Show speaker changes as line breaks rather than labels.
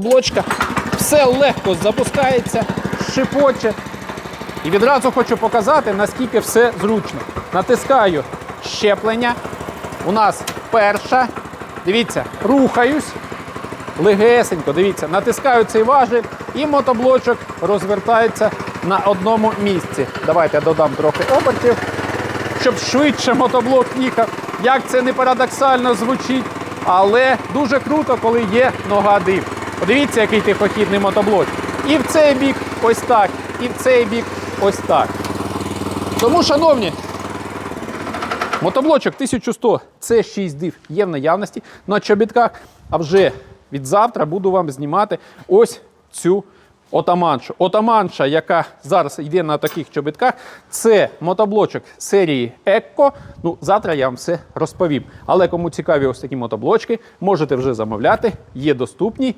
блочка. Все легко запускається, шипоче. І відразу хочу показати, наскільки все зручно. Натискаю щеплення. У нас перша. Дивіться, рухаюсь. Легесенько, дивіться, натискаю цей важіль і мотоблочок розвертається на одному місці. Давайте додам трохи обертів, щоб швидше мотоблок їхав. Як це не парадоксально звучить, але дуже круто, коли є нога див. Подивіться, який тихохідний мотоблок. І в цей бік ось так, і в цей бік ось так. Тому, шановні, Мотоблочок 1100 це 6 див є в наявності на чобітках. А вже від завтра буду вам знімати ось цю отаманшу. Отаманша, яка зараз йде на таких чобітках, це мотоблочок серії Екко. Ну, завтра я вам все розповім. Але кому цікаві ось такі мотоблочки, можете вже замовляти, є доступні.